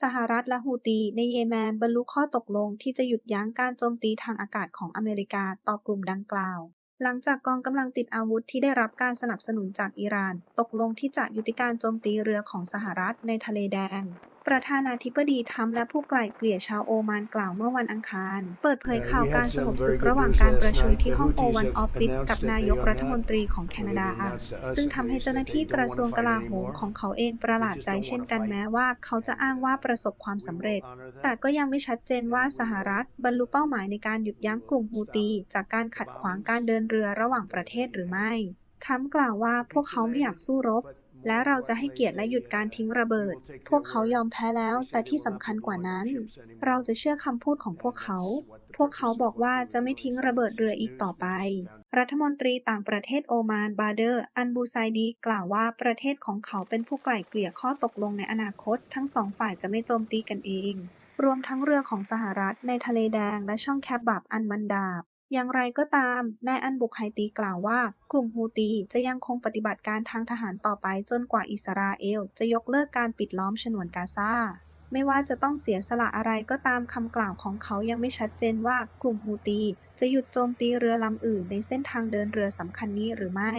สหรัฐและฮูตีในเยเมนบรรลุข้อตกลงที่จะหยุดยั้งการโจมตีทางอากาศของอเมริกาต่อกลุ่มดังกล่าว หลังจากกองกำลังติดอาวุธที่ได้รับการสนับสนุนจากอิหร่าน ตกลงที่จะยุติการโจมตีเรือของสหรัฐในทะเลแดง ประธานาธิบดีทรัมป์และผู้ไกล่เกลี่ยชาวโอมานกล่าวเมื่อวันอังคาร เปิดเผยข่าวการสงบศึกระหว่างการประชุมที่ห้องโอวันออฟฟิศกับนายกรัฐมนตรีของแคนาดา ซึ่งทำให้เจ้าหน้าที่กระทรวงกลาโหมของเขาเองประหลาดใจเช่นกันแม้ว่าเขาจะอ้างว่าประสบความสำเร็จ แต่ก็ยังไม่ชัดเจนว่าสหรัฐบรรลุเป้าหมายในการหยุดยั้งกลุ่มฮูตี จากการขัดขวางการเดินเรือระหว่างประเทศหรือไม่ทรัมกล่าวว่าพวกเขาไม่อยากสู้รบ และเราจะให้เกียรติและหยุดการทิ้งระเบิด พวกเขายอมแพ้แล้ว แต่ที่สำคัญกว่านั้น เราจะเชื่อคำพูดของพวกเขา พวกเขาบอกว่าจะไม่ทิ้งระเบิดเรืออีกต่อไป รัฐมนตรีต่างประเทศโอมาน บาเดอร์ อันบูไซดี กล่าวว่าประเทศของเขาเป็นผู้ไกล่เกลี่ยข้อตกลงในอนาคต ทั้งสองฝ่ายจะไม่โจมตีกันเอง รวมทั้งเรือของสหรัฐในทะเลแดงและช่องแคบบาบอันมันดาบ อย่างไรก็ตาม นายอันบุกไฮตีกล่าวว่า กลุ่มฮูตีจะยังคงปฏิบัติการทางทหารต่อไปจนกว่าอิสราเอล จะยกเลิกการปิดล้อมฉนวนกาซาไม่ว่าจะต้องเสียสละอะไรก็ตามคำกล่าวของเขายังไม่ชัดเจนว่ากลุ่มฮูตี จะหยุดโจมตีเรือลำอื่นในเส้นทางเดินเรือสำคัญนี้หรือไม่